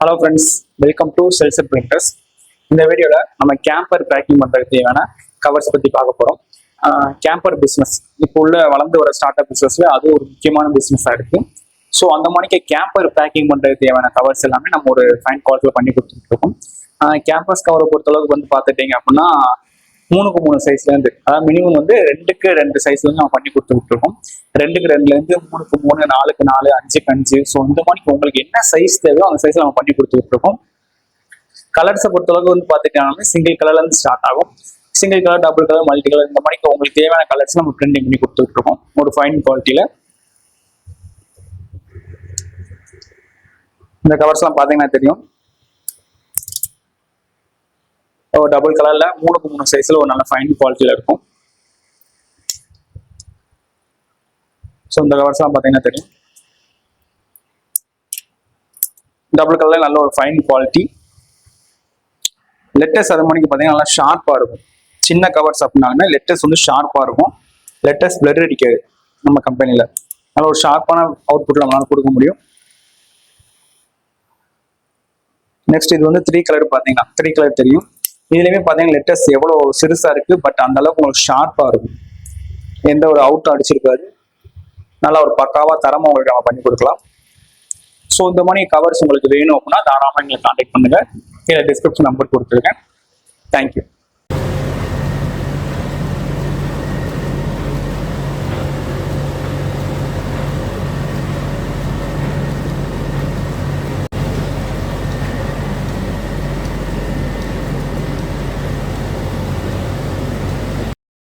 Hello friends welcome to செல்சர் printers இந்த வீடியோவில் நம்ம கேம்பர் பேக்கிங் பண்ணுறதுக்கு தேவையான கவர்ஸ் பற்றி பார்க்க போகிறோம் கேம்பர் பிஸ்னஸ் இப்போ உள்ள வளர்ந்து வர ஸ்டார்ட் அப் பிஸ்னஸில் அது ஒரு முக்கியமான பிஸ்னஸாக இருக்குது ஸோ அந்த மாதிரிக்கு கேம்பர் பேக்கிங் பண்ணுறதுக்கு தேவையான கவர்ஸ் எல்லாமே நம்ம ஒரு ஃபைன் குவாலிட்டியில் பண்ணி கொடுத்துட்ருக்கோம் கேம்பஸ் கவரை பொறுத்தளவுக்கு வந்து பார்த்துட்டிங்க அப்படின்னா மூணுக்கு மூணு சைஸ்லேருந்து அதாவது மினிமம் வந்து ரெண்டுக்கு ரெண்டு சைஸ்லேருந்து நம்ம பண்ணி கொடுத்துட்ருக்கோம் ரெண்டுக்கு ரெண்டுலேருந்து மூணுக்கு மூணு நாலுக்கு நாலு அஞ்சுக்கு அஞ்சு. ஸோ இந்த மாதிரி உங்களுக்கு என்ன சைஸ் தேவையோ அந்த சைஸில் நம்ம பண்ணி கொடுத்துட்ருக்கோம் கலர்ஸை பொறுத்தளவுக்கு வந்து பார்த்துக்கிட்டாலுமே சிங்கிள் கலர்லேருந்து ஸ்டார்ட் ஆகும். Single colour double colour multi colour இந்த மாதிரி உங்களுக்கு தேவையான கலர்ஸ் நம்ம பிரிண்டிங் பண்ணி கொடுத்துட்ருக்கோம் ஒரு ஃபைன் குவாலிட்டியில் இந்த கவர்ஸ்லாம் பார்த்தீங்கன்னா தெரியும். ஒரு டபுள் கலர்ல மூணுக்கு மூணு சைஸ்ல ஒரு நல்ல ஃபைன் குவாலிட்டியில இருக்கும். ஸோ இந்த கவர்ஸ்லாம் பார்த்தீங்கன்னா தெரியும். டபுள் கலர்ல நல்ல ஒரு ஃபைன் குவாலிட்டி லெட்டஸ்ட் அது மணிக்கு பார்த்தீங்கன்னா நல்லா ஷார்ப்பாக இருக்கும். சின்ன கவர்ஸ் அப்படின்னாங்கன்னா லெட்டஸ் வந்து ஷார்ப்பாக இருக்கும். லெட்டஸ்ட் பிளட் அடிக்காது நம்ம கம்பெனியில் நல்ல ஒரு ஷார்ப்பான அவுட்புட் நம்மளால கொடுக்க முடியும். நெக்ஸ்ட் இது வந்து த்ரீ கலர் பார்த்தீங்கன்னா த்ரீ கலர் தெரியும். இதுலயுமே பார்த்தீங்கன்னா லெட்டர்ஸ் எவ்வளோ சிறுசா இருக்கு பட் அந்த அளவுக்கு உங்களுக்கு ஷார்ப்பா இருக்கும். எந்த ஒரு அவுட் அடிச்சிருக்காது. நல்லா ஒரு பக்காவா தரமா உங்களுக்கு நம்ம பண்ணி கொடுக்கலாம். ஸோ இந்த மாதிரி கவர்ஸ் உங்களுக்கு வேணும் அப்படின்னா தாராளமாக எங்களை கான்டாக்ட் பண்ணுங்க. கீழே டிஸ்கிரிப்ஷன் நம்பர் கொடுத்துருக்கேன். தேங்க்யூ